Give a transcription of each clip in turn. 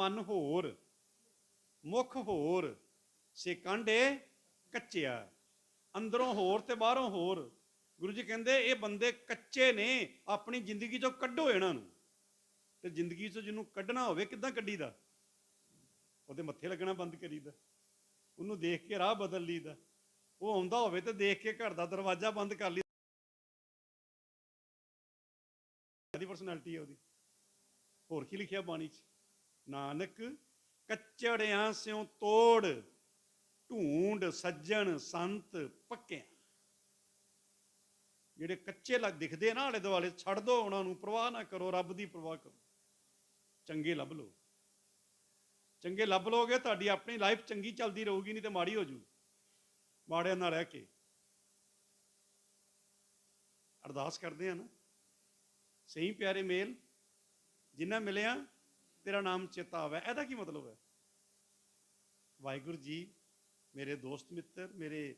ਮਨ ਹੋਰ, ਮੁਖ ਹੋਰ ਸੇ ਕਾਂਡੇ ਕੱਚਿਆ। ਅੰਦਰੋਂ ਹੋਰ ਤੇ ਬਾਹਰੋਂ ਹੋਰ। ਗੁਰੂ ਜੀ ਕਹਿੰਦੇ, ਇਹ ਬੰਦੇ ਕੱਚੇ ਨੇ, ਆਪਣੀ ਜ਼ਿੰਦਗੀ ਚੋਂ ਕੱਢੋ ਇਹਨਾਂ ਨੂੰ। ਤੇ ਜ਼ਿੰਦਗੀ ਚੋਂ ਜਿਹਨੂੰ ਕੱਢਣਾ ਹੋਵੇ, ਕਿੱਦਾਂ ਕੱਢੀਦਾ? ਉਹਦੇ ਮੱਥੇ ਲੱਗਣਾ ਬੰਦ ਕਰੀਦਾ। ਉਹਨੂੰ ਦੇਖ ਕੇ ਰਾਹ ਬਦਲ ਲਈਦਾ। ਉਹ ਆਉਂਦਾ ਹੋਵੇ ਤੇ ਦੇਖ ਕੇ ਘਰ ਦਾ ਦਰਵਾਜ਼ਾ ਬੰਦ ਕਰ ਲਈ ਦੀ ਪਰਸਨੈਲਿਟੀ ਹੈ ਉਹਦੀ। ਹੋਰ ਕੀ ਲਿਖਿਆ ਬਾਣੀ 'ਚ? ਨਾਨਕ, ਕੱਚੜਿਆਂ ਸਿਓ ਤੋੜ, ਢੂੰਡ ਸੱਜਣ ਸੰਤ ਪੱਕਿਆਂ। ਜਿਹੜੇ ਕੱਚੇ ਲੱਗ ਦਿਖਦੇ ਆ ਨਾ ਆਲੇ ਦੁਆਲੇ, ਛੱਡ ਦੋ ਉਹਨਾਂ ਨੂੰ, ਪ੍ਰਵਾਹ ਨਾ ਕਰੋ, ਰੱਬ ਦੀ ਪ੍ਰਵਾਹ ਕਰੋ। ਚੰਗੇ ਲੱਭ ਲਓ। ਚੰਗੇ ਲੱਭ ਲੋਗੇ ਤੁਹਾਡੀ ਆਪਣੀ ਲਾਈਫ ਚੰਗੀ ਚੱਲਦੀ ਰਹੂਗੀ, ਨਹੀਂ ਤੇ ਮਾੜੀ ਹੋ ਜੂ। ਮਾੜਿਆਂ ਨਾਲ ਰਹਿ ਕੇ। ਅਰਦਾਸ ਕਰਦੇ ਆ ਨਾ। ਸਹੀ ਪਿਆਰੇ ਮੇਲ, ਜਿੰਨਾ ਮਿਲਿਆ ਤੇਰਾ ਨਾਮ ਚੇਤਾ ਆਵੇ। ਇਹਦਾ ਕੀ ਮਤਲਬ ਹੈ? ਵਾਹਿਗੁਰੂ ਜੀ, ਮੇਰੇ ਦੋਸਤ ਮਿੱਤਰ, ਮੇਰੇ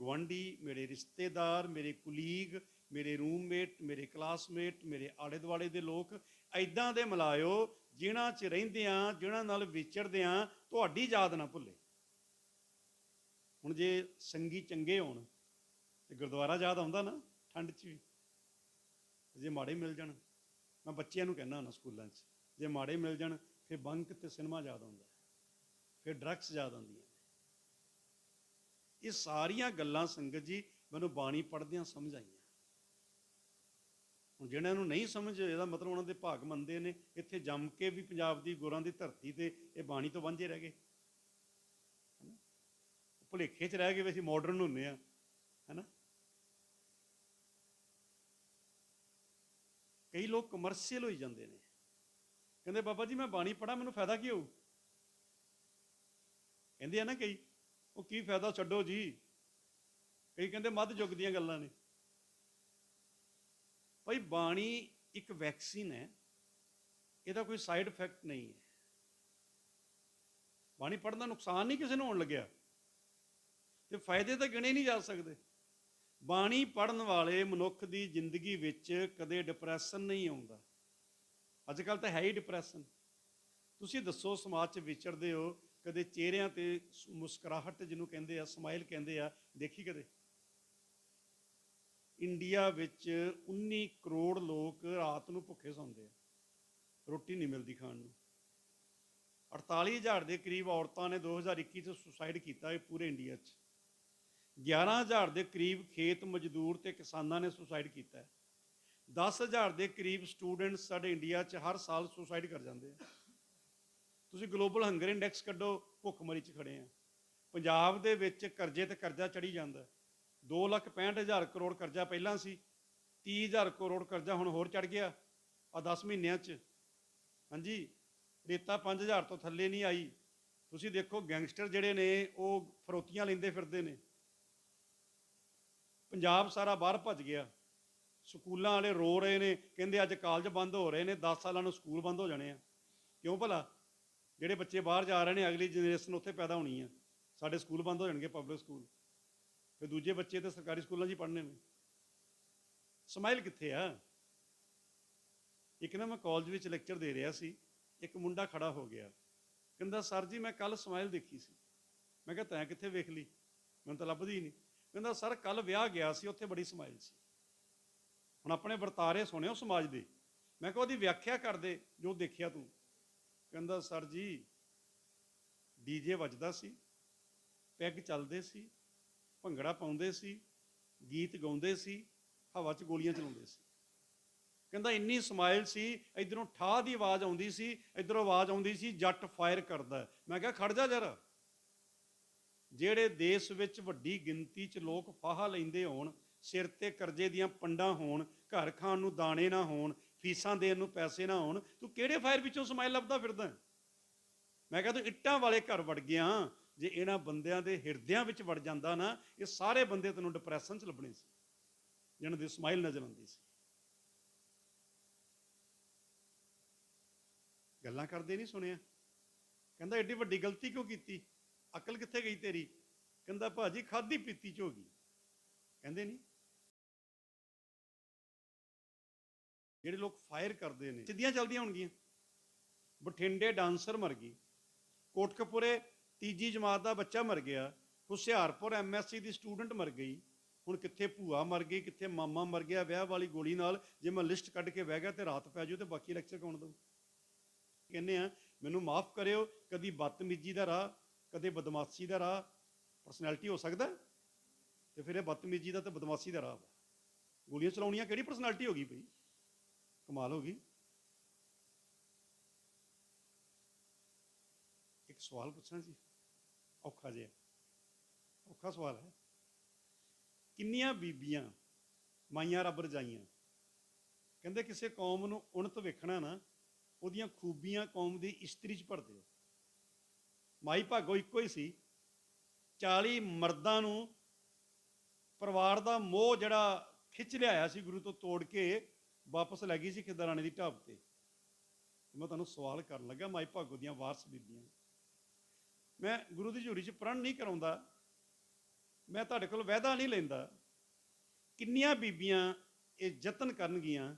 ਗਵਾਂਢੀ ਮੇਰੇ ਰਿਸ਼ਤੇਦਾਰ, ਮੇਰੇ ਕੁਲੀਗ, ਮੇਰੇ ਰੂਮਮੇਟ ਮੇਰੇ ਕਲਾਸਮੇਟ ਮੇਰੇ ਆਲੇ ਦੁਆਲੇ ਦੇ ਲੋਕ ਐਦਾਂ ਦੇ ਮਿਲਾਇਓ, ਜਿਨ੍ਹਾਂ 'ਚ ਰਹਿੰਦੇ ਆ, ਜਿਨ੍ਹਾਂ ਨਾਲ ਵਿਚਰਦੇ ਆ, ਤੁਹਾਡੀ ਯਾਦ ਨਾ ਭੁੱਲੇ। ਹੁਣ ਜੇ ਸੰਗੀ ਚੰਗੇ ਹੋਣ, ਤੇ ਗੁਰਦੁਆਰਾ ਯਾਦ ਆਉਂਦਾ ਨਾ, ਠੰਡ 'ਚ ਵੀ, ਜੇ ਮਾੜੇ ਮਿਲ ਜਾਣ, ਮੈਂ ਬੱਚਿਆਂ ਨੂੰ ਕਹਿੰਦਾ ਹੁੰਦਾ ਸਕੂਲਾਂ 'ਚ। ਜੇ ਮਾੜੇ ਮਿਲ ਜਾਣ, ਫਿਰ ਬੰਕ ਤੇ ਸਿਨੇਮਾ ਯਾਦ ਆਉਂਦਾ ਫਿਰ ਡਰੱਗਸ ਯਾਦ ਆਉਂਦੀਆਂ ਇਹ ਸਾਰੀਆਂ ਗੱਲਾਂ ਸੰਗਤ ਜੀ ਮੈਨੂੰ ਬਾਣੀ ਪੜ੍ਹਦਿਆਂ ਸਮਝ ਆਈਆਂ। ਹੁਣ ਜਿਹਨਾਂ ਨੂੰ ਨਹੀਂ ਸਮਝ, ਇਹਦਾ ਮਤਲਬ ਉਹਨਾਂ ਦੇ ਭਾਗ ਮੰਨਦੇ ਨੇ, ਇੱਥੇ ਜੰਮ ਕੇ ਵੀ ਪੰਜਾਬ ਦੀ ਗੁਰਾਂ ਦੀ ਧਰਤੀ ਤੇ ਇਹ ਬਾਣੀ ਤੋਂ ਵਾਂਝੇ ਰਹਿ ਗਏ। ਭੁਲੇਖੇ 'ਚ ਰਹਿ ਗਏ ਵੀ ਅਸੀਂ ਮਾਡਰਨ ਹੁੰਨੇ ਆ। ਹੈਨਾ? ਕਈ ਲੋਕ ਕਮਰਸ਼ੀਅਲ ਹੋਈ ਜਾਂਦੇ ਨੇ। ਕਹਿੰਦੇ, ਬਾਬਾ ਜੀ, ਮੈਂ ਬਾਣੀ ਪੜਾਂ ਮੈਨੂੰ ਫਾਇਦਾ ਕੀ ਹੋਊ? ਕਹਿੰਦੇ ਆ ਨਾ ਕਈ, ਉਹ ਕੀ ਫਾਇਦਾ, ਛੱਡੋ ਜੀ। ਕਈ ਕਹਿੰਦੇ, ਮੱਧ ਯੁੱਗ ਦੀਆਂ ਗੱਲਾਂ ਨੇ। ਭਾਈ, ਬਾਣੀ ਇੱਕ ਵੈਕਸੀਨ ਹੈ, ਇਹਦਾ ਕੋਈ ਸਾਈਡ ਇਫੈਕਟ ਨਹੀਂ ਹੈ। ਬਾਣੀ ਪੜਨ ਦਾ ਨੁਕਸਾਨ ਨਹੀਂ ਕਿਸੇ ਨੂੰ ਹੋਣ ਲੱਗਿਆ। ਤੇ ਫਾਇਦੇ ਤਾਂ ਗਿਣੇ ਨਹੀਂ ਜਾ ਸਕਦੇ। ਬਾਣੀ ਪੜਨ ਵਾਲੇ ਮਨੁੱਖ ਦੀ ਜ਼ਿੰਦਗੀ ਵਿੱਚ ਕਦੇ ਡਿਪਰੈਸ਼ਨ ਨਹੀਂ ਆਉਂਦਾ। ਅੱਜ ਕੱਲ ਤਾਂ ਹੈ ਹੀ ਡਿਪਰੈਸ਼ਨ ਤੁਸੀਂ ਦੱਸੋ, ਸਮਾਜ 'ਚ ਵਿਚਰਦੇ ਹੋ, ਕਦੇ ਚਿਹਰਿਆਂ ਤੇ ਸ- ਮੁਸਕਰਾਹਟ ਜਿਹਨੂੰ ਕਹਿੰਦੇ ਆ ਸਮਾਈਲ ਕਹਿੰਦੇ ਆ, ਦੇਖੀ ਕਦੇ? ਇੰਡੀਆ ਵਿੱਚ 19 ਕਰੋੜ ਲੋਕ ਰਾਤ ਨੂੰ ਭੁੱਖੇ ਸੌਂਦੇ ਆ। ਰੋਟੀ ਨਹੀਂ ਮਿਲਦੀ ਖਾਣ ਨੂੰ। 48000 ਦੇ ਕਰੀਬ ਔਰਤਾਂ ਨੇ 2021 ਚ ਸੁਸਾਈਡ ਕੀਤਾ ਹੈ ਪੂਰੇ ਇੰਡੀਆ 'ਚ। 11000 ਦੇ ਕਰੀਬ ਖੇਤ ਮਜ਼ਦੂਰ ਤੇ ਕਿਸਾਨਾਂ ਨੇ ਸੁਸਾਈਡ ਕੀਤਾ ਹੈ। 10000 ਦੇ ਕਰੀਬ ਸਟੂਡੈਂਟਸ ਸਾਡੇ ਇੰਡੀਆ 'ਚ ਹਰ ਸਾਲ ਸੁਸਾਈਡ ਕਰ ਜਾਂਦੇ ਆ। ਤੁਸੀਂ ਗਲੋਬਲ ਹੰਗਰ ਇੰਡੈਕਸ ਕੱਢੋ, ਭੁੱਖਮਰੀ 'ਚ ਖੜੇ ਆ। ਪੰਜਾਬ ਦੇ ਵਿੱਚ ਕਰਜ਼ੇ ਤੇ ਕਰਜ਼ਾ ਚੜੀ ਜਾਂਦਾ। 265000 ਕਰੋੜ ਕਰਜ਼ਾ ਪਹਿਲਾਂ ਸੀ 30000 ਕਰੋੜ ਕਰਜ਼ਾ ਹੁਣ ਹੋਰ ਚੜ ਗਿਆ ਆ 10 ਮਹੀਨਿਆਂ 'ਚ। ਹਾਂਜੀ, ਰੇਤਾ 5000 ਤੋਂ ਥੱਲੇ ਨਹੀਂ ਆਈ। ਤੁਸੀਂ ਦੇਖੋ, ਗੈਂਗਸਟਰ ਜਿਹੜੇ ਨੇ, ਉਹ ਫਰੋਤੀਆਂ ਲੈਂਦੇ ਫਿਰਦੇ ਨੇ। ਪੰਜਾਬ ਸਾਰਾ ਬਾਹਰ ਭੱਜ ਗਿਆ। ਸਕੂਲਾਂ ਵਾਲੇ ਰੋ ਰਹੇ ਨੇ, ਕਹਿੰਦੇ ਅੱਜ ਕਾਲਜ ਬੰਦ ਹੋ ਰਹੇ ਨੇ 10 ਸਾਲਾਂ ਨੂੰ ਸਕੂਲ ਬੰਦ ਹੋ ਜਾਣੇ ਆ। ਕਿਉਂ ਭਲਾ? ਜਿਹੜੇ ਬੱਚੇ ਬਾਹਰ ਜਾ ਰਹੇ ਨੇ, ਅਗਲੀ ਜਨਰੇਸ਼ਨ ਉੱਥੇ ਪੈਦਾ ਹੋਣੀ ਆ। ਸਾਡੇ ਸਕੂਲ ਬੰਦ ਹੋ ਜਾਣਗੇ ਪਬਲਿਕ ਸਕੂਲ ਫਿਰ ਦੂਜੇ ਬੱਚੇ ਤਾਂ ਸਰਕਾਰੀ ਸਕੂਲਾਂ 'ਚ ਹੀ ਪੜ੍ਹਨੇ ਨੇ। ਸਮਾਈਲ ਕਿੱਥੇ ਆ? ਇੱਕ ਨਾ ਮੈਂ ਕਾਲਜ ਵਿੱਚ ਲੈਕਚਰ ਦੇ ਰਿਹਾ ਸੀ, ਇੱਕ ਮੁੰਡਾ ਖੜਾ ਹੋ ਗਿਆ। ਕਹਿੰਦਾ, ਸਰ ਜੀ, ਮੈਂ ਕੱਲ ਸਮਾਈਲ ਦੇਖੀ ਸੀ। ਮੈਂ ਕਿਹਾ, ਤੈਂ ਕਿੱਥੇ ਵੇਖ ਲਈ? ਮੈਨੂੰ ਤਾਂ ਲੱਭਦੀ ਨਹੀਂ। ਕਹਿੰਦਾ, ਸਰ ਕੱਲ ਵਿਆਹ ਗਿਆ ਸੀ, ਉੱਥੇ ਬੜੀ ਸਮਾਈਲ ਸੀ। ਹੁਣ ਆਪਣੇ ਵਰਤਾਰੇ ਸੁਣਿਓ ਸਮਾਜ ਦੇ। ਮੈਂ ਕਿਹਾ ਉਹਦੀ ਵਿਆਖਿਆ ਕਰ ਦੇ, ਜੋ ਦੇਖਿਆ ਤੂੰ। ਕਹਿੰਦਾ, ਸਰ ਜੀ ਡੀਜੇ ਵੱਜਦਾ ਸੀ, ਪੈਗ ਚੱਲਦੇ ਸੀ, ਭੰਗੜਾ ਪਾਉਂਦੇ ਸੀ, ਗੀਤ ਗਾਉਂਦੇ ਸੀ, ਹਵਾ 'ਚ ਗੋਲੀਆਂ ਚਲਾਉਂਦੇ ਸੀ। ਕਹਿੰਦਾ, ਇੰਨੀ ਸਮਾਈਲ ਸੀ, ਇਧਰੋਂ ਠਾਹ ਦੀ ਆਵਾਜ਼ ਆਉਂਦੀ ਸੀ, ਇਧਰੋਂ ਆਵਾਜ਼ ਆਉਂਦੀ ਸੀ, ਜੱਟ ਫਾਇਰ ਕਰਦਾ ਮੈਂ ਕਿਹਾ, ਖੜ ਜਾ ਜਰਾ। ਜਿਹੜੇ ਦੇਸ਼ ਵਿੱਚ ਵੱਡੀ ਗਿਣਤੀ 'ਚ ਲੋਕ ਫਾਹਾ ਲੈਂਦੇ ਹੋਣ, ਸਿਰ ਤੇ ਕਰਜ਼ੇ ਦੀਆਂ ਪੰਡਾਂ ਹੋਣ ਘਰ ਖਾਣ ਨੂੰ ਦਾਣੇ ਨਾ ਹੋਣ, ਫੀਸਾਂ ਦੇਣ ਨੂੰ ਪੈਸੇ ਨਾ ਹੋਣ, ਤੂੰ ਕਿਹੜੇ ਫਾਇਰ ਵਿੱਚੋਂ ਸਮਾਈਲ ਲੱਭਦਾ ਫਿਰਦਾ ਮੈਂ ਕਿਹਾ ਤੂੰ ਇੱਟਾਂ ਵਾਲੇ ਘਰ ਵੜ ਗਿਆ ਜੇ ਇਹਨਾਂ ਬੰਦਿਆਂ ਦੇ ਹਿਰਦਿਆਂ ਵਿੱਚ ਵੜ ਜਾਂਦਾ ਨਾ, ਇਹ ਸਾਰੇ ਬੰਦੇ ਤੈਨੂੰ ਡਿਪਰੈਸ਼ਨ 'ਚ ਲੱਭਣੇ ਸੀ। ਜਿਹਨਾਂ ਦੀ ਸਮਾਈਲ ਨਜ਼ਰ ਆਉਂਦੀ ਸੀ। ਗੱਲਾਂ ਕਰਦੇ ਨਹੀਂ ਸੁਣਿਆ। ਕਹਿੰਦਾ, ਐਡੀ ਵੱਡੀ ਗਲਤੀ ਕਿਉਂ ਕੀਤੀ? ਅਕਲ ਕਿੱਥੇ ਗਈ ਤੇਰੀ? ਕਹਿੰਦਾ, ਭਾਜੀ ਖਾਦੀ ਪੀਤੀ ਚ ਹੋ ਗਈ। ਕਹਿੰਦੇ ਨਹੀਂ। ਜਿਹੜੇ ਲੋਕ ਫਾਇਰ ਕਰਦੇ ਨੇ। ਸਿੱਧੀਆਂ ਚੱਲਦੀਆਂ ਹੋਣਗੀਆਂ। ਬਠਿੰਡੇ ਡਾਂਸਰ ਮਰ ਗਈ। ਕੋਟਕਪੁਰੇ ਤੀਜੀ ਜਮਾਤ ਦਾ ਬੱਚਾ ਮਰ ਗਿਆ। ਹੁਸ਼ਿਆਰਪੁਰ ਐਮਐਸਸੀ ਦੀ ਸਟੂਡੈਂਟ ਮਰ ਗਈ। ਹੁਣ ਕਿੱਥੇ ਭੂਆ ਮਰ ਗਈ ਕਿੱਥੇ ਮਾਮਾ ਮਰ ਗਿਆ ਵਿਆਹ ਵਾਲੀ ਗੋਲੀ ਨਾਲ ਜੇ ਮੈਂ ਲਿਸਟ ਕੱਢ ਕੇ ਬਹਿ ਗਿਆ ਤੇ ਰਾਤ ਪੈ ਜਾਊ ਤੇ ਬਾਕੀ ਲੈਕਚਰ ਕੌਣ ਦਊ? ਕਹਿੰਦੇ ਆ ਮੈਨੂੰ ਮਾਫ ਕਰਿਓ ਕਦੀ ਬਦਤਮੀਜੀ ਦਾ ਰਾਹ ਕਦੇ ਬਦਮਾਸ਼ੀ ਦਾ ਰਾਹ ਪਰਸਨੈਲਿਟੀ ਹੋ ਸਕਦਾ? ਤੇ ਫਿਰ ਇਹ ਬਦਤਮੀਜੀ ਦਾ ਤੇ ਬਦਮਾਸ਼ੀ ਦਾ ਰਾਹ ਗੋਲੀਆਂ ਚਲਾਉਣੀਆਂ ਕਿਹੜੀ ਪਰਸਨੈਲਿਟੀ ਹੋ ਗਈ ਭਈ ਕਮਾਲ ਹੋ ਗਈ। ਇੱਕ ਸਵਾਲ ਪੁੱਛਣਾ ਜੀ ਔਖਾ ਜਿਹਾ। ਔਖਾ ਸਵਾਲ ਹੈ। ਕਿੰਨੀਆਂ ਬੀਬੀਆਂ ਮਾਈਆਂ ਰੱਬ ਰਜਾਈਆਂ? ਕਹਿੰਦੇ ਕਿਸੇ ਕੌਮ ਨੂੰ ਉਨਤ ਵੇਖਣਾ ਨਾ, ਉਹਦੀਆਂ ਖੂਬੀਆਂ ਕੌਮ ਦੀ ਇਸਤਰੀ ਚ ਭਰ ਦਿਓ ਮਾਈ ਭਾਗੋ ਇੱਕੋ ਹੀ ਸੀ। 40 ਮਰਦਾਂ ਨੂੰ ਪਰਿਵਾਰ ਦਾ ਮੋਹ ਜਿਹੜਾ ਖਿੱਚ ਲਿਆਇਆ ਸੀ ਗੁਰੂ ਤੋਂ ਤੋੜ ਕੇ ਵਾਪਸ ਲੈ ਗਈ ਸੀ ਖਿਦਰਾਣੇ ਦੀ ਢਾਬ ਤੇ। ਮੈਂ ਤੁਹਾਨੂੰ ਸਵਾਲ ਕਰਨ ਲੱਗਾ, ਮਾਈ ਭਾਗੋ ਦੀਆਂ ਵਾਰਸ ਬੀਬੀਆਂ ਮੈਂ ਗੁਰੂ ਦੀ ਝੂਰੀ 'ਚ ਪ੍ਰਣ ਨਹੀਂ ਕਰਾਉਂਦਾ। ਮੈਂ ਤੁਹਾਡੇ ਕੋਲ ਵਾਅਦਾ ਨਹੀਂ ਲੈਂਦਾ ਕਿੰਨੀਆਂ ਬੀਬੀਆਂ ਇਹ ਯਤਨ ਕਰਨਗੀਆਂ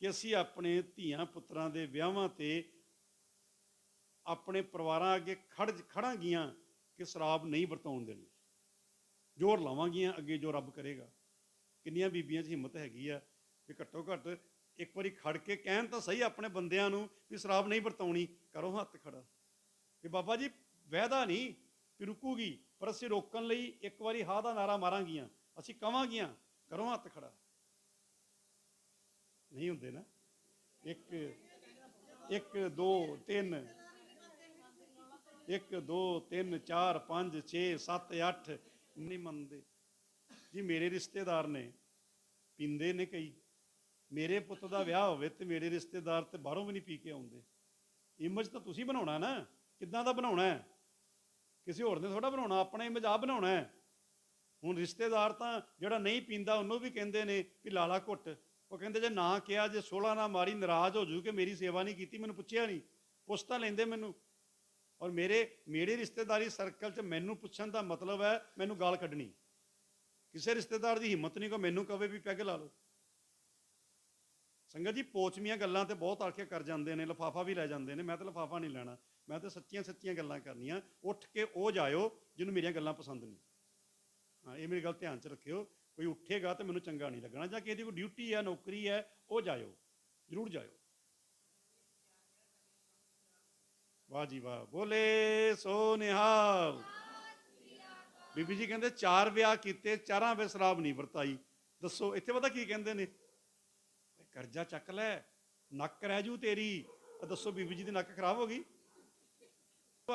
ਕਿ ਅਸੀਂ ਆਪਣੇ ਧੀਆਂ ਪੁੱਤਰਾਂ ਦੇ ਵਿਆਹਾਂ ਤੇ ਆਪਣੇ ਪਰਿਵਾਰਾਂ ਅੱਗੇ ਖੜ ਖੜਾਂਗੀਆਂ ਕਿ ਸ਼ਰਾਬ ਨਹੀਂ ਵਰਤਾਉਣ ਦੇਣੀ। ਜ਼ੋਰ ਲਾਵਾਂਗੀਆਂ, ਅੱਗੇ ਜੋ ਰੱਬ ਕਰੇਗਾ। ਕਿੰਨੀਆਂ ਬੀਬੀਆਂ 'ਚ ਹਿੰਮਤ ਹੈਗੀ ਆ ਵੀ ਘੱਟੋ ਘੱਟ ਇੱਕ ਵਾਰੀ ਖੜ ਕੇ ਕਹਿਣ ਤਾਂ ਸਹੀ ਆਪਣੇ ਬੰਦਿਆਂ ਨੂੰ ਵੀ ਸ਼ਰਾਬ ਨਹੀਂ ਵਰਤਾਉਣੀ, ਕਰੋ ਹੱਥ ਖੜਾ। ਵੀ ਬਾਬਾ ਜੀ, ਵਾਅਦਾ ਨਹੀਂ ਕਿ ਰੁਕੂਗੀ, ਪਰ ਅਸੀਂ ਰੋਕਣ ਲਈ ਇੱਕ ਵਾਰੀ ਹਾਂ ਦਾ ਨਾਰਾ ਮਾਰਾਂਗੀਆਂ, ਅਸੀਂ ਕਵਾਂਗੀਆਂ, ਕਰੋ ਹੱਥ ਖੜਾ। ਨਹੀਂ ਹੁੰਦੇ ਨਾ। ਇੱਕ ਇੱਕ, ਦੋ, ਤਿੰਨ। ਇੱਕ, ਦੋ, ਤਿੰਨ, ਚਾਰ, ਪੰਜ 6 7 8 ਨਹੀਂ ਮੰਨਦੇ। ਜੀ, ਮੇਰੇ ਰਿਸ਼ਤੇਦਾਰ ਨੇ, ਪੀਂਦੇ ਨੇ ਕਈ। ਮੇਰੇ ਪੁੱਤ ਦਾ ਵਿਆਹ ਹੋਵੇ ਤੇ ਮੇਰੇ ਰਿਸ਼ਤੇਦਾਰ ਤੇ ਬਾਹਰੋਂ ਵੀ ਨਹੀਂ ਪੀ ਕੇ ਆਉਂਦੇ। ਇਮੇਜ ਤਾਂ ਤੁਸੀਂ ਬਣਾਉਣਾ ਨਾ। ਕਿੱਦਾਂ ਦਾ ਬਣਾਉਣਾ ਹੈ? ਕਿਸੇ ਹੋਰ ਨੇ ਥੋੜਾ ਬਣਾਉਣਾ, ਆਪਣਾ ਇਮੇਜ ਆ ਬਣਾਉਣਾ ਹੈ। ਹੁਣ ਰਿਸ਼ਤੇਦਾਰ ਤਾਂ ਜਿਹੜਾ ਨਹੀਂ ਪੀਂਦਾ, ਉਹਨੂੰ ਵੀ ਕਹਿੰਦੇ ਨੇ ਵੀ ਲਾਲਾ ਘੁੱਟ। ਉਹ ਕਹਿੰਦੇ ਜੇ ਨਾ ਕਿਹਾ, ਜੇ 16 ਨਾ ਮਾਰੀ ਨਾਰਾਜ਼ ਹੋ ਜੂ ਕਿ ਮੇਰੀ ਸੇਵਾ ਨਹੀਂ ਕੀਤੀ, ਮੈਨੂੰ ਪੁੱਛਿਆ ਨਹੀਂ। ਪੁੱਛ ਤਾਂ ਲੈਂਦੇ ਮੈਨੂੰ। ਔਰ ਮੇਰੇ ਮੇਰੇ ਰਿਸ਼ਤੇਦਾਰੀ ਸਰਕਲ 'ਚ ਮੈਨੂੰ ਪੁੱਛਣ ਦਾ ਮਤਲਬ ਹੈ, ਮੈਨੂੰ ਗਾਲ ਕੱਢਣੀ। ਕਿਸੇ ਰਿਸ਼ਤੇਦਾਰ ਦੀ ਹਿੰਮਤ ਨਹੀਂ ਕੋ ਮੈਨੂੰ ਕਵੇ ਵੀ ਪੈਗ ਲਾ ਲਓ। ਸੰਗਤ ਜੀ ਪੋਚਮੀਆਂ ਗੱਲਾਂ ਤੇ ਬਹੁਤ ਆਖੇ ਕਰ ਜਾਂਦੇ ਨੇ, ਲਫਾਫਾ ਵੀ ਲੈ ਜਾਂਦੇ ਨੇ, ਮੈਂ ਤਾਂ ਲਫਾਫਾ ਨਹੀਂ ਲੈਣਾ, ਮੈਂ ਤਾਂ ਸੱਚੀਆਂ ਸੱਚੀਆਂ ਗੱਲਾਂ ਕਰਨੀਆਂ, ਉੱਠ ਕੇ ਉਹ ਜਾਇਓ ਜਿਹਨੂੰ ਮੇਰੀਆਂ ਗੱਲਾਂ ਪਸੰਦ ਨਹੀਂ। ਹਾਂ, ਇਹ ਮੇਰੀ ਗੱਲ ਧਿਆਨ 'ਚ ਰੱਖਿਓ, ਕੋਈ ਉੱਠੇਗਾ ਤੇ ਮੈਨੂੰ ਚੰਗਾ ਨਹੀਂ ਲੱਗਣਾ, ਜਾਂ ਕਿਸੇ ਦੀ ਕੋਈ ਡਿਊਟੀ ਹੈ, ਨੌਕਰੀ ਹੈ, ਉਹ ਜਾਇਓ, ਜ਼ਰੂਰ ਜਾਇਓ। ਵਾਹ ਜੀ ਵਾਹ, ਬੋਲੇ ਸੋ ਨਿਹਾਲ। ਬੀਬੀ ਜੀ ਕਹਿੰਦੇ, ਚਾਰ ਵਿਆਹ ਕੀਤੇ, ਚਾਰਾਂ ਵੇ ਸ਼ਰਾਬ ਨਹੀਂ ਵਰਤਾਈ। ਦੱਸੋ, ਇੱਥੇ ਪਤਾ ਕੀ ਕਹਿੰਦੇ ਨੇ? ਕਰਜ਼ਾ ਚੱਕ ਲੈ, ਨੱਕ ਰਹਿ ਜੂ ਤੇਰੀ। ਆਹ ਦੱਸੋ ਬੀਬੀ ਜੀ ਦੀ ਨੱਕ ਖਰਾਬ ਹੋ ਗਈ?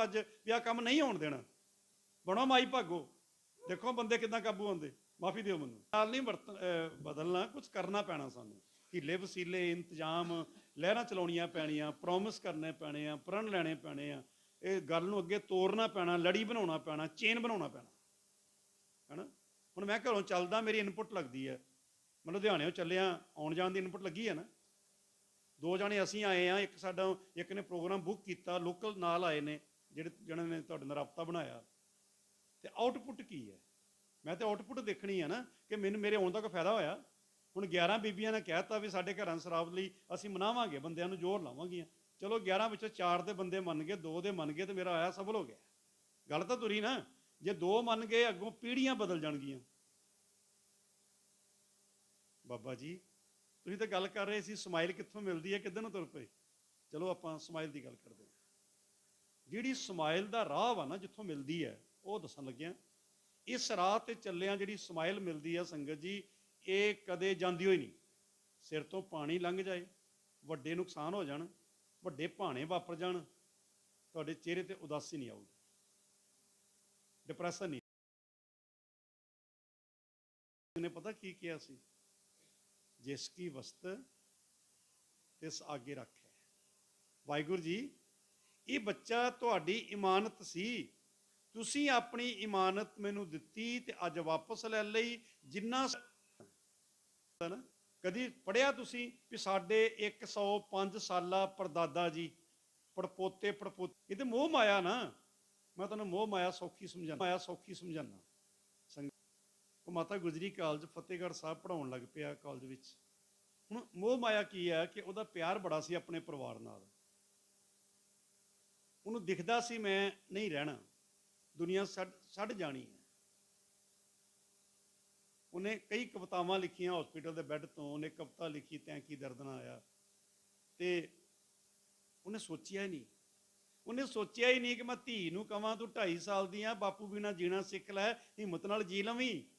ਅੱਜ ਵੀ ਆਹ ਕੰਮ ਨਹੀਂ ਹੋਣ ਦੇਣਾ। ਬਣੋ ਮਾਈ ਭਾਗੋ। ਦੇਖੋ ਬੰਦੇ ਕਿਦਾਂ ਕਾਬੂ ਆਉਂਦੇ। ਮਾਫੀ ਦਿਓ ਮੈਨੂੰ। ਨਾਲ ਨਹੀਂ ਵਰਤ ਬਦਲਣਾ ਕੁਝ ਕਰਨਾ ਪੈਣਾ ਸਾਨੂੰ। ਹੀਲੇ ਵਸੀਲੇ, ਇੰਤਜ਼ਾਮ, ਲਹਿਰਾਂ ਚਲਾਉਣੀਆਂ ਪੈਣੀਆਂ ਪ੍ਰੋਮਿਸ ਕਰਨੇ ਪੈਣੇ ਆ, ਪ੍ਰਣ ਲੈਣੇ ਪੈਣੇ ਆ। ਇਹ ਗੱਲ ਨੂੰ ਅੱਗੇ ਤੋਰਨਾ ਪੈਣਾ, ਲੜੀ ਬਣਾਉਣਾ ਪੈਣਾ ਚੇਨ ਬਣਾਉਣਾ ਪੈਣਾ। ਹੈਨਾ? ਹੁਣ ਮੈਂ ਘਰੋਂ ਚੱਲਦਾ, ਮੇਰੀ ਇਨਪੁਟ ਲੱਗਦੀ ਹੈ। ਮੈਂ ਲੁਧਿਆਣਿਓਂ ਚੱਲਿਆ, ਆਉਣ ਜਾਣ ਦੀ ਇਨਪੁਟ ਲੱਗੀ ਹੈ ਨਾ। ਦੋ ਜਾਣੇ ਅਸੀਂ ਆਏ ਆ ਇੱਕ ਸਾਡਾ, ਇੱਕ ਨੇ ਪ੍ਰੋਗਰਾਮ ਬੁੱਕ ਕੀਤਾ ਲੋਕਲ ਨਾਲ ਆਏ ਨੇ, ਜਿਹੜੇ ਜਿਹਨਾਂ ਨੇ ਤੁਹਾਡੇ ਨਾਲ ਰਾਬਤਾ ਬਣਾਇਆ। ਤੇ ਆਊਟਪੁੱਟ ਕੀ ਹੈ? ਮੈਂ ਤੇ ਆਊਟਪੁੱਟ ਦੇਖਣੀ ਹੈ ਨਾ ਕਿ ਮੈਨੂੰ, ਮੇਰੇ ਆਉਣ ਦਾ ਕੋਈ ਫਾਇਦਾ ਹੋਇਆ? ਹੁਣ 11 ਬੀਬੀਆਂ ਨੇ ਕਹਿਤਾ ਵੀ ਸਾਡੇ ਘਰਾਂ ਸ਼ਰਾਬ ਲਈ ਅਸੀਂ ਮਨਾਵਾਂਗੇ, ਬੰਦਿਆਂ ਨੂੰ ਜ਼ੋਰ ਲਾਵਾਂਗੀਆਂ। ਚਲੋ 11 ਵਿੱਚੋਂ 4 ਦੇ ਬੰਦੇ ਮੰਨ ਗਏ 2 ਦੇ ਮੰਨ ਗਏ ਤੇ ਮੇਰਾ ਆਇਆ ਸਫਲ ਹੋ ਗਿਆ। ਗੱਲ ਤਾਂ ਤੁਰੀ ਨਾ, ਜੇ ਦੋ ਮੰਨ ਗਏ, ਅੱਗੋਂ ਪੀੜ੍ਹੀਆਂ ਬਦਲ ਜਾਣਗੀਆਂ। ਬਾਬਾ ਜੀ, ਤੁਸੀਂ ਤਾਂ ਗੱਲ ਕਰ ਰਹੇ ਸੀ, ਸਮਾਈਲ ਕਿੱਥੋਂ ਮਿਲਦੀ ਹੈ, ਕਿੱਧਰ ਨੂੰ ਤੁਰ ਪਏ? ਚਲੋ ਆਪਾਂ ਸਮਾਈਲ ਦੀ ਗੱਲ ਕਰਦੇ ਹਾਂ। ਜਿਹੜੀ ਸਮਾਈਲ ਦਾ ਰਾਹ ਵਾ ਨਾ, ਜਿੱਥੋਂ ਮਿਲਦੀ ਹੈ, ਉਹ ਦੱਸਣ ਲੱਗਿਆ ਇਸ ਰਾਹ ਤੇ ਚੱਲਿਆਂ ਜਿਹੜੀ ਸਮਾਈਲ ਮਿਲਦੀ ਆ ਸੰਗਤ ਜੀ, ਇਹ ਕਦੇ ਜਾਂਦੀ ਹੋਈ ਨਹੀਂ। ਸਿਰ ਤੋਂ ਪਾਣੀ ਲੰਘ ਜਾਏ, ਵੱਡੇ ਨੁਕਸਾਨ ਹੋ ਜਾਣ, ਵੱਡੇ ਭਾਣੇ ਵਾਪਰ ਜਾਣ, ਤੁਹਾਡੇ ਚਿਹਰੇ ਤੇ ਉਦਾਸੀ ਨਹੀਂ ਆਊਗੀ। ਡਿਪਰੈਸ਼ਨ ਨਹੀਂ। ਨੇ ਪਤਾ ਕੀ ਕਿਹਾ ਸੀ? ਜਿਸ ਕੀ ਤਿਸ ਆਗੇ ਰੱਖੇ। ਵਾਹਿਗੁਰੂ ਜੀ, ਇਹ ਬੱਚਾ ਤੁਹਾਡੀ ਇਮਾਨਤ ਸੀ। ਤੁਸੀਂ ਆਪਣੀ ਇਮਾਨਤ ਮੈਨੂੰ ਦਿੱਤੀ ਤੇ ਅੱਜ ਵਾਪਸ ਲੈ ਲਈ। ਜਿੰਨਾ ਕਦੀ ਪੜਿਆ ਤੁਸੀਂ ਵੀ ਸਾਡੇ 105 ਸਾਲਾ ਪਰਦਾਦਾ ਜੀ, ਪੜਪੋਤੇ ਪੜਪੋਤੇ? ਇਹ ਤੇ ਮੋਹ ਮਾਇਆ ਨਾ। ਮੈਂ ਤੁਹਾਨੂੰ ਮੋਹ ਮਾਇਆ ਸੌਖੀ ਸਮਝਾਣਾ ਮਾਇਆ ਸੌਖੀ ਸਮਝਾਣਾ ਉਹ ਮਾਤਾ ਗੁਜਰੀ ਕਾਲਜ ਫਤਿਹਗੜ੍ਹ ਸਾਹਿਬ ਪੜਾਉਣ ਲੱਗ ਪਿਆ ਕਾਲਜ ਵਿੱਚ। ਹੁਣ ਮੋਹ ਮਾਇਆ ਕੀ ਹੈ ਕਿ ਉਹਦਾ ਪਿਆਰ ਬੜਾ ਸੀ ਆਪਣੇ ਪਰਿਵਾਰ ਨਾਲ। ਉਹਨੂੰ ਦਿਖਦਾ ਸੀ ਮੈਂ ਨਹੀਂ ਰਹਿਣਾ, ਦੁਨੀਆ ਛੱਡ ਛੱਡ ਜਾਣੀ ਹੈ। ਉਹਨੇ ਕਈ ਕਵਿਤਾਵਾਂ ਲਿਖੀਆਂ ਹਸਪੀਟਲ ਦੇ ਬੈੱਡ ਤੋਂ, ਉਹਨੇ ਕਵਿਤਾ ਲਿਖੀ, ਤੈਂ ਕੀ ਦਰਦ ਆਇਆ। ਤੇ ਉਹਨੇ ਸੋਚਿਆ ਹੀ ਨਹੀਂ। ਉਹਨੇ ਸੋਚਿਆ ਹੀ ਨਹੀਂ ਕਿ ਮੈਂ ਧੀ ਨੂੰ ਕਵਾਂ, ਤੂੰ 2.5 ਸਾਲ ਦੀ ਆ, ਬਾਪੂ ਬਿਨਾ ਜੀਣਾ ਸਿੱਖ ਲੈ, ਹਿੰਮਤ ਨਾਲ ਜੀ ਲਵੀਂ।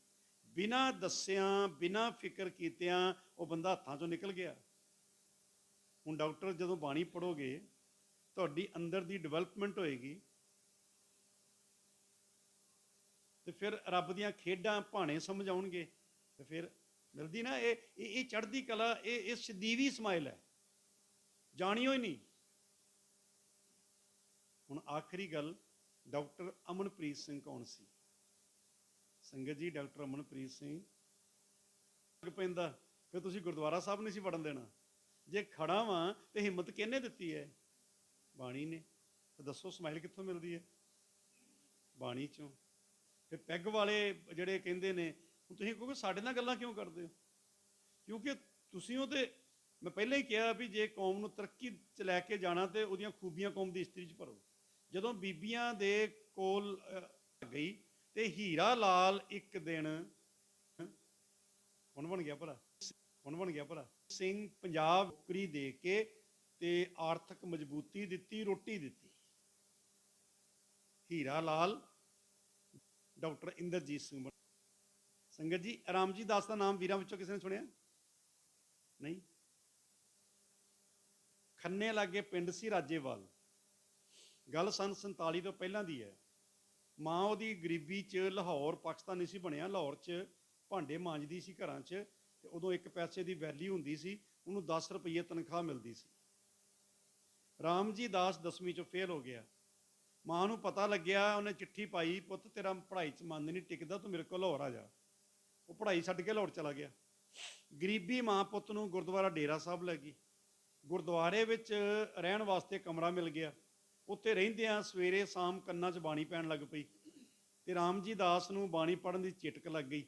ਬਿਨਾ ਦੱਸਿਆਂ, ਬਿਨਾ ਫਿਕਰ ਕੀਤਿਆਂ ਉਹ ਬੰਦਾ ਹੱਥਾਂ ਚੋਂ ਨਿਕਲ ਗਿਆ। ਹੁਣ ਡਾਕਟਰ ਜਦੋਂ ਬਾਣੀ ਪੜੋਗੇ ਤੁਹਾਡੀ ਅੰਦਰ ਦੀ ਡਿਵੈਲਪਮੈਂਟ ਹੋਏਗੀ। ਤੇ ਫਿਰ ਰੱਬ ਦੀਆਂ ਖੇਡਾਂ ਭਾਣੇ ਸਮਝ ਆਉਣਗੇ। ਤੇ ਫਿਰ ਮਿਲਦੀ ਨਾ ਇਹ ਇਹ ਇਹ ਚੜ੍ਹਦੀ ਕਲਾ, ਇਹ ਇਹ ਸਦੀਵੀ ਸਮਾਈਲ ਹੈ। ਜਾਣਿਓ ਹੀ ਨਹੀਂ। ਹੁਣ ਆਖਰੀ ਗੱਲ, ਡਾਕਟਰ ਅਮਨਪ੍ਰੀਤ ਸਿੰਘ ਕੌਣ ਸੀ? ਸੰਗਤ ਜੀ, ਡਾਕਟਰ ਅਮਨਪ੍ਰੀਤ ਸਿੰਘ। ਲੱਗ ਪੈਂਦਾ, ਫਿਰ ਤੁਸੀਂ ਗੁਰਦੁਆਰਾ ਸਾਹਿਬ ਨਹੀਂ ਸੀ ਵੜਨ ਦੇਣਾ। ਜੇ ਖੜਾ ਵਾਂ, ਤੇ ਹਿੰਮਤ ਕਿਹਨੇ ਦਿੱਤੀ ਹੈ ਬਾਣੀ ਨੇ। ਤੇ ਦੱਸੋ, ਸਮਾਈਲ ਕਿੱਥੋਂ ਮਿਲਦੀ ਹੈ ਬਾਣੀ ਚੋਂ। ਫਿਰ ਪੈਗ ਵਾਲੇ ਜਿਹੜੇ ਕਹਿੰਦੇ ਨੇ, ਹੁਣ ਤੁਸੀਂ ਕਹੋਗੇ ਸਾਡੇ ਨਾਲ ਗੱਲਾਂ ਕਿਉਂ ਕਰਦੇ ਹੋ? ਕਿਉਂਕਿ ਤੁਸੀਂ ਉਹ ਤੇ, ਮੈਂ ਪਹਿਲਾਂ ਹੀ ਕਿਹਾ ਵੀ ਜੇ ਕੌਮ ਨੂੰ ਤਰੱਕੀ ਚ ਲੈ ਕੇ ਜਾਣਾ, ਤੇ ਉਹਦੀਆਂ ਖੂਬੀਆਂ ਕੌਮ ਦੀ ਇਸਤਰੀ ਚ ਭਰੋ। ਜਦੋਂ ਬੀਬੀਆਂ ਦੇ ਕੋਲ ਗਈ ਤੇ ਹੀਰਾ ਲਾਲ ਇੱਕ ਦਿਨ ਹੁਣ ਬਣ ਗਿਆ ਭਰਾ ਹੁਣ ਬਣ ਗਿਆ ਭਰਾ ਸਿੰਘ ਪੰਜਾਬ ਨੌਕਰੀ ਦੇ ਕੇ ਤੇ ਆਰਥਿਕ ਮਜ਼ਬੂਤੀ ਦਿੱਤੀ, ਰੋਟੀ ਦਿੱਤੀ। ਹੀਰਾ ਲਾਲ ਡਾਕਟਰ ਇੰਦਰਜੀਤ ਸਿੰਘ ਬਣ- ਸੰਗਤ ਜੀ ਰਾਮਜੀ ਦਾਸ ਦਾ ਨਾਮ ਵੀਰਾਂ ਵਿੱਚੋਂ ਕਿਸੇ ਨੇ ਸੁਣਿਆ? ਨਹੀਂ? ਖੰਨੇ ਲਾਗੇ ਪਿੰਡ ਸੀ ਰਾਜੇਵਾਲ। ਗੱਲ ਸੰਨ 47 ਤੋਂ ਪਹਿਲਾਂ ਦੀ ਹੈ। ਮਾਂ ਉਹਦੀ ਗਰੀਬੀ 'ਚ ਲਾਹੌਰ, ਪਾਕਿਸਤਾਨੀ ਸੀ ਬਣਿਆ, ਲਾਹੌਰ 'ਚ ਭਾਂਡੇ ਮਾਂਜਦੀ ਸੀ ਘਰਾਂ 'ਚ ਤੇ ਉਦੋਂ ਇੱਕ ਪੈਸੇ ਦੀ ਵੈਲਿਊ ਹੁੰਦੀ ਸੀ, ਉਹਨੂੰ 10 ਰੁਪਏ ਤਨਖਾਹ ਮਿਲਦੀ ਸੀ। ਰਾਮ ਜੀ ਦਾਸ 10ਵੀਂ 'ਚੋਂ ਫੇਲ ਹੋ ਗਿਆ। ਮਾਂ ਨੂੰ ਪਤਾ ਲੱਗਿਆ, ਉਹਨੇ ਚਿੱਠੀ ਪਾਈ, ਪੁੱਤ, ਤੇਰਾ ਪੜ੍ਹਾਈ 'ਚ ਮਨ ਨਹੀਂ ਟਿਕਦਾ, ਤੂੰ ਮੇਰੇ ਕੋਲ ਲਾਹੌਰ ਆ ਜਾ। ਉਹ ਪੜ੍ਹਾਈ ਛੱਡ ਕੇ ਲਾਹੌਰ ਚਲਾ ਗਿਆ। ਗਰੀਬੀ ਮਾਂ ਪੁੱਤ ਨੂੰ ਗੁਰਦੁਆਰਾ ਡੇਰਾ ਸਾਹਿਬ ਲੈ ਗਈ। ਗੁਰਦੁਆਰੇ ਵਿੱਚ ਰਹਿਣ ਵਾਸਤੇ ਕਮਰਾ ਮਿਲ ਗਿਆ। ਉੱਥੇ ਰਹਿੰਦਿਆਂ ਸਵੇਰੇ ਸ਼ਾਮ ਕੰਨਾਂ 'ਚ ਬਾਣੀ ਪੈਣ ਲੱਗ ਪਈ। ਤੇ ਰਾਮ ਜੀ ਦਾਸ ਨੂੰ ਬਾਣੀ ਪੜਨ ਦੀ ਚਿਟਕ ਲੱਗ ਗਈ।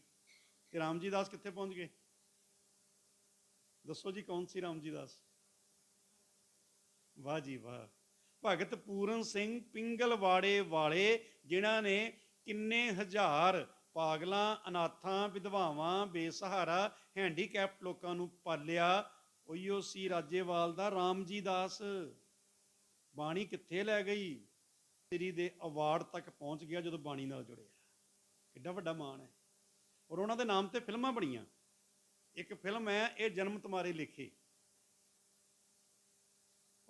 ਤੇ ਰਾਮ ਜੀ ਦਾਸ ਕਿੱਥੇ ਪਹੁੰਚ ਗਏ? ਦੱਸੋ ਜੀ ਕੌਣ ਸੀ ਰਾਮਜੀ ਦਾਸ? ਵਾਹ ਜੀ ਵਾਹ। ਭਗਤ ਪੂਰਨ ਸਿੰਘ ਪਿੰਗਲਵਾੜੇ ਵਾਲੇ, ਜਿਨ੍ਹਾਂ ਨੇ ਕਿੰਨੇ ਹਜ਼ਾਰ ਪਾਗਲਾਂ, ਅਨਾਥਾਂ, ਵਿਧਵਾਵਾਂ, ਬੇਸਹਾਰਾ ਹੈਂਡੀਕੈਪਟ ਲੋਕਾਂ ਨੂੰ ਪਾਲਿਆ, ਉਹੀਓ ਸੀ ਰਾਜੇਵਾਲ ਦਾ ਰਾਮਜੀ ਦਾਸ। ਬਾਣੀ ਕਿੱਥੇ ਲੈ ਗਈ? ਸ੍ਰੀ ਦੇ ਅਵਾਰਡ ਤੱਕ ਪਹੁੰਚ ਗਿਆ ਜਦੋਂ ਬਾਣੀ ਨਾਲ ਜੁੜਿਆ। ਕਿੱਡਾ ਵੱਡਾ ਮਾਣ ਹੈ। ਔਰ ਉਹਨਾਂ ਦੇ ਨਾਮ ਤੇ ਫਿਲਮਾਂ ਬਣੀਆਂ। ਇੱਕ ਫਿਲਮ ਹੈ, ਇਹ ਜਨਮ ਤੁਮਾਰੇ ਲਿਖੇ।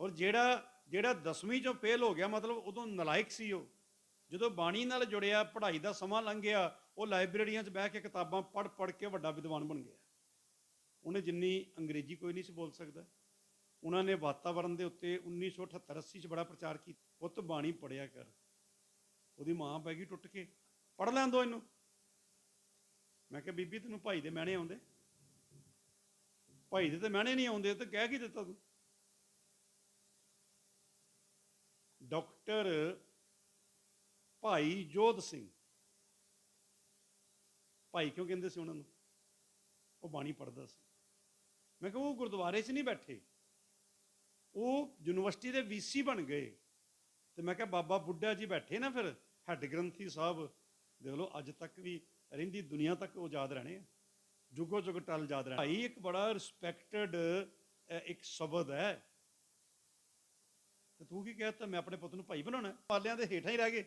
ਔਰ ਜਿਹੜਾ ਜਿਹੜਾ 10ਵੀਂ ਚੋਂ ਫੇਲ ਹੋ ਗਿਆ, ਮਤਲਬ ਉਦੋਂ ਨਲਾਇਕ ਸੀ ਉਹ। ਜਦੋਂ ਬਾਣੀ ਨਾਲ ਜੁੜਿਆ, ਪੜ੍ਹਾਈ ਦਾ ਸਮਾਂ ਲੰਘ ਗਿਆ, ਉਹ ਲਾਇਬ੍ਰੇਰੀਆਂ 'ਚ ਬਹਿ ਕੇ ਕਿਤਾਬਾਂ ਪੜ੍ਹ ਪੜ੍ਹ ਕੇ ਵੱਡਾ ਵਿਦਵਾਨ ਬਣ ਗਿਆ। ਉਹਨੇ ਜਿੰਨੀ ਅੰਗਰੇਜ਼ੀ ਕੋਈ ਨਹੀਂ ਸੀ ਬੋਲ ਸਕਦਾ। ਉਹਨਾਂ ਨੇ ਵਾਤਾਵਰਣ ਦੇ ਉੱਤੇ 1978 80 ਚ ਬੜਾ ਪ੍ਰਚਾਰ ਕੀਤਾ। ਪੁੱਤ ਬਾਣੀ ਪੜਿਆ ਕਰ। ਉਹਦੀ ਮਾਂ ਪੈ ਗਈ ਟੁੱਟ ਕੇ। ਪੜ ਲੈਣ ਦੋ ਇਹਨੂੰ। ਮੈਂ ਕਿਹਾ, ਬੀਬੀ, ਤੈਨੂੰ ਭਾਈ ਦੇ ਮਹਿਣੇ ਆਉਂਦੇ। ਭਾਈ ਦੇ ਤੇ ਮਹਿਣੇ ਨਹੀਂ ਆਉਂਦੇ ਤੇ ਕਹਿ ਕੀ ਦਿੱਤਾ ਤੂੰ? ਡਾਕਟਰ ਭਾਈ ਜੋਧ ਸਿੰਘ। ਭਾਈ ਕਿਉਂ ਕਹਿੰਦੇ ਸੀ ਉਹਨਾਂ ਨੂੰ? ਉਹ ਬਾਣੀ ਪੜਦਾ ਸੀ। ਮੈਂ ਕਿਹਾ, ਉਹ ਗੁਰਦੁਆਰੇ 'ਚ ਨਹੀਂ ਬੈਠੇ? ਉਹ ਯੂਨੀਵਰਸਿਟੀ ਦੇ ਵੀਸੀ ਬਣ ਗਏ। ਤੇ ਮੈਂ ਕਿਹਾ, ਬਾਬਾ ਬੁੱਢਾ ਜੀ ਬੈਠੇ ਨਾ ਫਿਰ, ਹੈੱਡ ਗ੍ਰੰਥੀ ਸਾਹਿਬ, ਦੇਖ ਲਓ, ਅੱਜ ਤੱਕ ਵੀ ਰਹਿੰਦੀ ਦੁਨੀਆ ਤੱਕ ਉਹ ਯਾਦ ਰਹਿਣੇ ਆ। ਜੁਗੋ ਜੁਗ ਟਲ ਯਾਦ ਰਹਿਣਾ ਭਾਈ, ਇੱਕ ਬੜਾ ਰਿਸਪੈਕਟਡ ਇੱਕ ਸ਼ਬਦ ਹੈ। ਤੇ ਤੂੰ ਕੀ ਕਹਿਤਾ? ਮੈਂ ਆਪਣੇ ਪੁੱਤ ਨੂੰ ਭਾਈ ਬਣਾਉਣਾ। ਪਾਲਿਆਂ ਦੇ ਹੇਠਾਂ ਹੀ ਰਹਿ ਗਏ।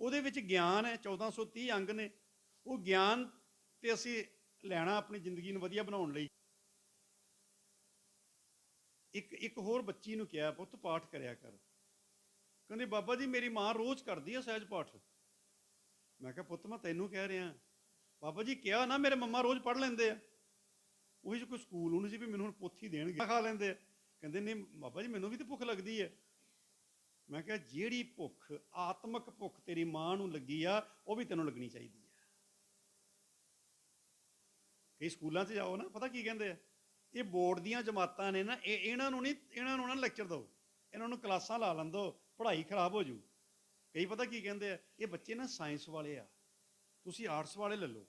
ਉਹਦੇ ਵਿੱਚ ਗਿਆਨ ਹੈ 1430 ਅੰਗ ਨੇ। ਉਹ ਗਿਆਨ ਤੇ ਅਸੀਂ ਲੈਣਾ ਆਪਣੀ ਜ਼ਿੰਦਗੀ ਨੂੰ ਵਧੀਆ ਬਣਾਉਣ ਲਈ। ਇੱਕ ਇੱਕ ਹੋਰ ਬੱਚੀ ਨੂੰ ਕਿਹਾ, ਪੁੱਤ ਪਾਠ ਕਰਿਆ ਕਰ। ਕਹਿੰਦੇ, ਬਾਬਾ ਜੀ, ਮੇਰੀ ਮਾਂ ਰੋਜ਼ ਕਰਦੀ ਆ ਸਹਿਜ ਪਾਠ। ਮੈਂ ਕਿਹਾ, ਪੁੱਤ, ਮੈਂ ਤੈਨੂੰ ਕਹਿ ਰਿਹਾ। ਬਾਬਾ ਜੀ, ਕਿਹਾ ਨਾ, ਮੇਰੇ ਮੰਮਾ ਰੋਜ਼ ਪੜ ਲੈਂਦੇ ਆ। ਉਹੀ ਕੋਈ ਸਕੂਲ ਉਹਨੂੰ ਸੀ ਵੀ ਮੈਨੂੰ ਹੁਣ ਪੋਥੀ ਦੇਣਗੇ। ਖਾ ਲੈਂਦੇ ਆ। ਕਹਿੰਦੇ, ਨਹੀਂ, ਬਾਬਾ ਜੀ, ਮੈਨੂੰ ਵੀ ਤੇ ਭੁੱਖ ਲੱਗਦੀ ਹੈ ਮੈਂ ਕਿਹਾ, ਜਿਹੜੀ ਭੁੱਖ, ਆਤਮਿਕ ਭੁੱਖ ਤੇਰੀ ਮਾਂ ਨੂੰ ਲੱਗੀ ਆ, ਉਹ ਵੀ ਤੈਨੂੰ ਲੱਗਣੀ ਚਾਹੀਦੀ ਹੈ ਕਈ ਸਕੂਲਾਂ 'ਚ ਜਾਓ ਨਾ, ਪਤਾ ਕੀ ਕਹਿੰਦੇ ਆ? ਇਹ ਬੋਰਡ ਦੀਆਂ ਜਮਾਤਾਂ ਨੇ ਨਾ, ਇਹ ਇਹਨਾਂ ਨੂੰ ਨਹੀਂ, ਇਹਨਾਂ ਨੂੰ ਨਾ ਲੈਕਚਰ ਦਿਓ। ਇਹਨਾਂ ਨੂੰ ਕਲਾਸਾਂ ਲਾ ਲੈਣ ਦਿਓ, ਪੜ੍ਹਾਈ ਖਰਾਬ ਹੋ ਜੂ। ਕਈ ਪਤਾ ਕੀ ਕਹਿੰਦੇ ਆ, ਇਹ ਬੱਚੇ ਨਾ ਸਾਇੰਸ ਵਾਲੇ ਆ। ਤੁਸੀਂ ਆਰਟਸ ਵਾਲੇ ਲੈ ਲਓ।